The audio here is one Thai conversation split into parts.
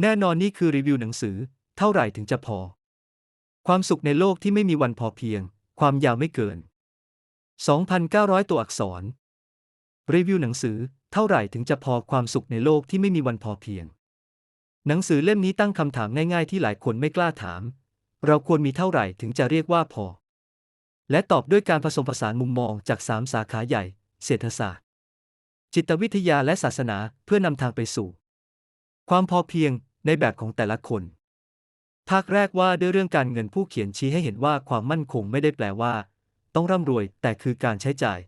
แน่นอนนี่คือรีวิวหนังสือ เท่าไหร่ถึงจะพอ ความสุขในโลกที่ไม่มีวันพอเพียง ความยาวไม่เกิน 2,900 ตัวอักษร รีวิวหนังสือ เท่าไหร่ถึงจะพอความสุขในโลกที่ไม่มีวันพอเพียง หนังสือเล่มนี้ตั้งคำถามง่ายๆที่หลายคนไม่กล้าถาม เราควรมีเท่าไหร่ถึงจะเรียกว่าพอ และตอบด้วยการผสมผสานมุมมองจากสามสาขาใหญ่ เศรษฐศาสตร์ จิตวิทยาและศาสนาเพื่อนำทางไปสู่ ความพอเพียงในแบบของแต่ละคน ภาคแรกว่าด้วยเรื่องการเงินผู้เขียนชี้ให้เห็นว่าความมั่นคงไม่ได้แปลว่า ต้องร่ำรวย แต่คือการใช้จ่าย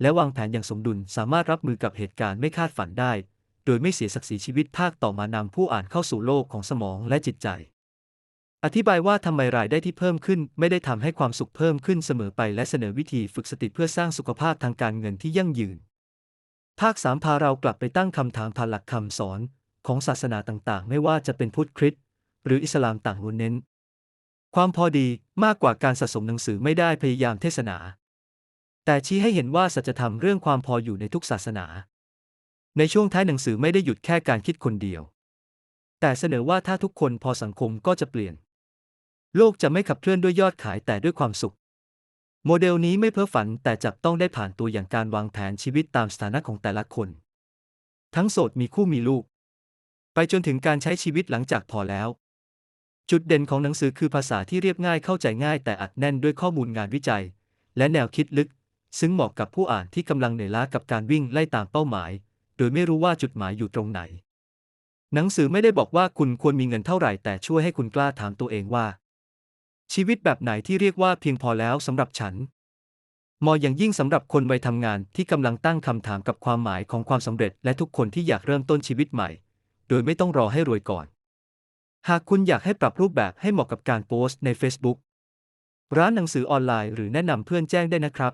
และวางแผนอย่างสมดุลสามารถรับมือกับเหตุการณ์ไม่คาดฝันได้ โดยไม่เสียศักดิ์ศรีชีวิตภาคต่อมานำผู้อ่านเข้าสู่โลกของสมองและจิตใจ อธิบายว่าทำไมรายได้ที่เพิ่มขึ้น ไม่ได้ทำให้ความสุขเพิ่มขึ้นเสมอไปและเสนอวิธีฝึกสติเพื่อสร้างสุขภาพทางการเงินที่ยั่งยืน ภาคสามพาเรากลับไปตั้งคำถามผ่านหลักคำสอน ของศาสนาต่างๆ ไม่ว่าจะเป็นพุทธคริสต์หรืออิสลามต่างล้วนเน้น ความพอดีมากกว่าการสะสมหนังสือไม่ได้พยายามเทศนา แต่ชี้ให้เห็นว่าสัจธรรมเรื่องความพออยู่ในทุกศาสนา ในช่วงท้ายหนังสือไม่ได้หยุดแค่การคิดคนเดียว แต่เสนอว่าถ้าทุกคนพอสังคมก็จะเปลี่ยน โลกจะไม่ขับเคลื่อนด้วยยอดขายแต่ด้วยความสุข โมเดลนี้ไม่เพ้อฝันแต่จับต้องได้ผ่านตัวอย่างการวางแผนชีวิตตามสถานะของแต่ละคน ทั้งโสดมีคู่มีลูก ไปจนถึงการใช้ชีวิตหลังจากพอแล้ว จุดเด่นของหนังสือคือภาษาที่เรียบง่ายเข้าใจง่ายแต่อัดแน่นด้วยข้อมูลงานวิจัย และแนวคิดลึก ซึ่งเหมาะกับผู้อ่านที่กำลังเหนื่อยล้ากับการวิ่งไล่ตามเป้าหมาย โดยไม่รู้ว่าจุดหมายอยู่ตรงไหน หนังสือไม่ได้บอกว่าคุณควรมีเงินเท่าไหร่แต่ช่วยให้คุณกล้าถามตัวเองว่า ชีวิตแบบไหนที่เรียกว่าเพียงพอแล้วสำหรับฉันเหมออย่างยิ่งสำหรับคนวัยทำงานที่กำลังตั้งคำถามกับความหมายของความสำเร็จ และทุกคนที่อยากเริ่มต้นชีวิตใหม่ โดยไม่ต้องรอให้รวยก่อน หากคุณอยากให้ปรับรูปแบบให้เหมาะกับการโพสต์ใน Facebook ร้านหนังสือออนไลน์หรือแนะนำเพื่อนแจ้งได้นะครับ